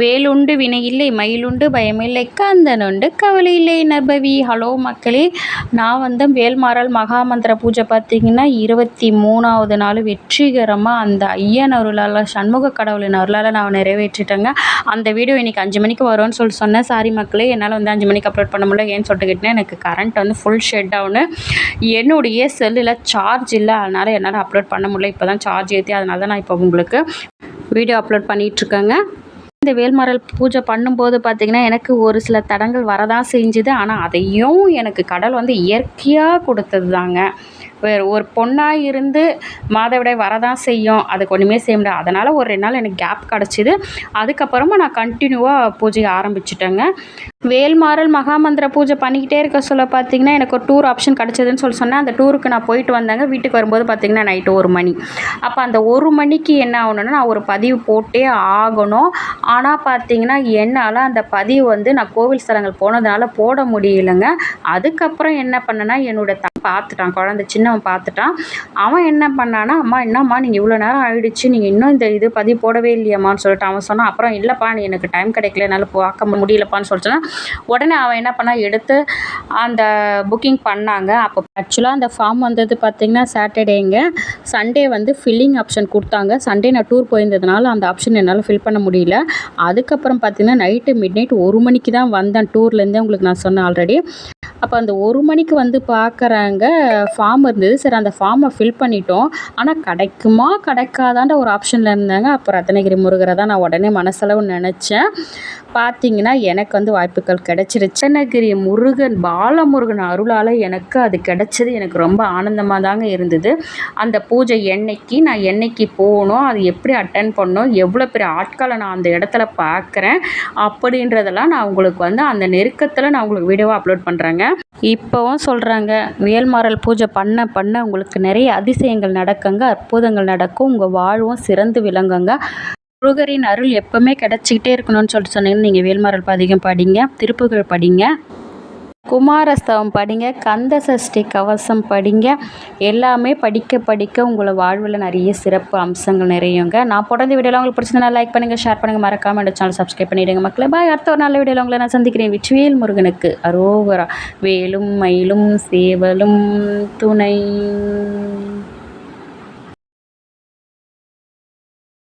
வேலுண்டு வினையில்லை மயிலுண்டு பயமில்லை கந்தனுண்டு கவலை இல்லை நர்பவி ஹலோ மக்களே நான் வந்து வேல்மாறல் மகாமந்திர பூஜை பார்த்திங்கன்னா இருபத்தி மூணாவது நாள் வெற்றிகரமாக அந்த ஐயன் அருளால் சண்முக கடவுளின் அருளால் நான் நிறைவேற்றிட்டேங்க. அந்த வீடியோ இன்றைக்கி அஞ்சு மணிக்கு வரும்னு சொல்லி சொன்னேன். சாரி மக்களே என்னால் வந்து அஞ்சு மணிக்கு அப்லோட் பண்ண முடியல. ஏன்னு சொல்லிட்டு கேட்டேன் எனக்கு கரண்ட் வந்து ஃபுல் ஷெட் டவுனு என்னுடைய செல்லில் சார்ஜ் இல்லை. அதனால் என்னால் அப்லோட் பண்ண முடியல. இப்போ தான் சார்ஜ் ஏற்றி அதனால தான் நான் இப்போ உங்களுக்கு வீடியோ அப்லோட் பண்ணிகிட்ருக்கேங்க இந்த வேல்மரல் பூஜை பண்ணும்போது பார்த்திங்கன்னா எனக்கு ஒரு சில தடங்கள் வரதான் செஞ்சுது. ஆனால் அதையும் எனக்கு கடல் வந்து இயற்கையாக கொடுத்தது தாங்க ஒரு பொண்ணாக இருந்து மாதவிடாய் வரதான் செய்யும். அதுக்கு ஒன்றுமே செய்ய முடியாது. அதனால் ஒரு ரெண்டு நாள் எனக்கு கேப் கிடச்சிது. அதுக்கப்புறமா நான் கண்டினியூவாக பூஜையை ஆரம்பிச்சிட்டேங்க. வேல்மாறல் மகாமந்திர பூஜை பண்ணிக்கிட்டே இருக்க சொல்ல பார்த்தீங்கன்னா எனக்கு ஒரு டூர் ஆப்ஷன் கிடச்சதுன்னு சொல்லி சொன்னேன். அந்த டூருக்கு நான் போயிட்டு வந்தேங்க. வீட்டுக்கு வரும்போது பார்த்திங்கன்னா நைட்டு ஒரு மணி. அப்போ அந்த ஒரு மணிக்கு என்ன ஆகணும்னா நான் ஒரு பதிவு போட்டே ஆகணும். ஆனால் பார்த்தீங்கன்னா என்னால் அந்த பதிவு வந்து நான் கோவில் ஸ்தலங்கள் போனதுனால போட முடியலைங்க. அதுக்கப்புறம் என்ன பண்ணேன்னா என்னோடய த பார்த்துட்டான். குழந்த சின்னவன் பார்த்துட்டான். அவன் என்ன பண்ணான்னா அம்மா என்னம்மா நீங்கள் இவ்வளோ நேரம் ஆகிடுச்சு நீங்கள் இன்னும் இந்த இது பதிவு போடவே இல்லையம்மான்னு சொல்லிட்டு அவன் சொன்னான். அப்புறம் இல்லைப்பா நீ எனக்கு டைம் கிடைக்கல. என்னால் பார்க்க முடியலப்பான்னு சொல்லிட்டுனா உடனே அவன் என்ன பண்ணான்? எடுத்து அந்த புக்கிங் பண்ணாங்க. அப்போ ஆக்சுவலாக அந்த ஃபார்ம் வந்தது பார்த்திங்கன்னா சாட்டர்டேங்க சண்டே வந்து ஃபில்லிங் ஆப்ஷன் கொடுத்தாங்க. சண்டே நான் டூர் போயிருந்ததுனால அந்த ஆப்ஷன் என்னால் ஃபில் பண்ண முடியல. அதுக்கப்புறம் பார்த்திங்கன்னா நைட்டு மிட் நைட் ஒரு மணிக்கு தான் வந்தேன். டூர்லேருந்தே உங்களுக்கு நான் சொன்னேன் ஆல்ரெடி அப்போ அந்த ஒரு மணிக்கு வந்து பார்க்குறாங்க ஃபார்ம் இருந்தது. சரி அந்த ஃபார்மை ஃபில் பண்ணிட்டோம். ஆனால் கிடைக்குமா கிடைக்காதான்ற ஒரு ஆப்ஷனில் இருந்தாங்க. அப்போ ரத்னகிரி முருகரை தான் நான் உடனே மனசளவு நினச்சேன். பார்த்தீங்கன்னா எனக்கு வந்து வாய்ப்புகள் கிடைச்சிருச்சு. ரத்னகிரி முருகன் பாலமுருகன் அருளால் எனக்கு அது கிடச்சது. எனக்கு ரொம்ப ஆனந்தமாக தாங்க இருந்தது. அந்த பூஜை என்னைக்கு நான் என்னைக்கு போகணும் அது எப்படி அட்டன் பண்ணணும் எவ்வளோ பெரிய ஆட்களை நான் அந்த இடத்துல பார்க்குறேன் அப்படின்றதெல்லாம் நான் உங்களுக்கு வந்து அந்த நெருக்கத்தில் நான் உங்களுக்கு வீடியோவாக அப்லோட் பண்ணுறேங்க இப்போவும் சொல்கிறாங்க வேல்மாறல் பூஜை பண்ண பண்ண உங்களுக்கு நிறைய அதிசயங்கள் நடக்குங்க. அற்புதங்கள் நடக்கும். உங்கள் வாழ்வும் சிறந்து விளங்குங்க. முருகரின் அருள் எப்போவுமே கிடச்சிக்கிட்டே இருக்கணும்னு சொல்லிட்டு சொன்னீங்கன்னா நீங்கள் வேல்மாறல் பதிகம் படிங்க திருப்புகள் படிங்க. குமாரஸ்தவம் படிங்க கந்த சஷ்டி கவசம் படிங்க. எல்லாமே படிக்க படிக்க உங்களை வாழ்வில் நிறைய சிறப்பு அம்சங்கள் நிறையுங்க. நான் பிறந்த வீடியோவில் உங்களுக்கு பிடிச்சதுனா லைக் பண்ணுங்கள் ஷேர் பண்ணுங்கள் மறக்காமல் என்னோட சேனல் சப்ஸ்கிரைப் பண்ணிவிடுங்க மக்களே. பாய் அடுத்த ஒரு நல்ல வீடியோவில் உங்களை நான் சந்திக்கிறேன். விச்சுவேல் முருகனுக்கு அரோகரா. வேலும் மயிலும் சேவலும் துணை.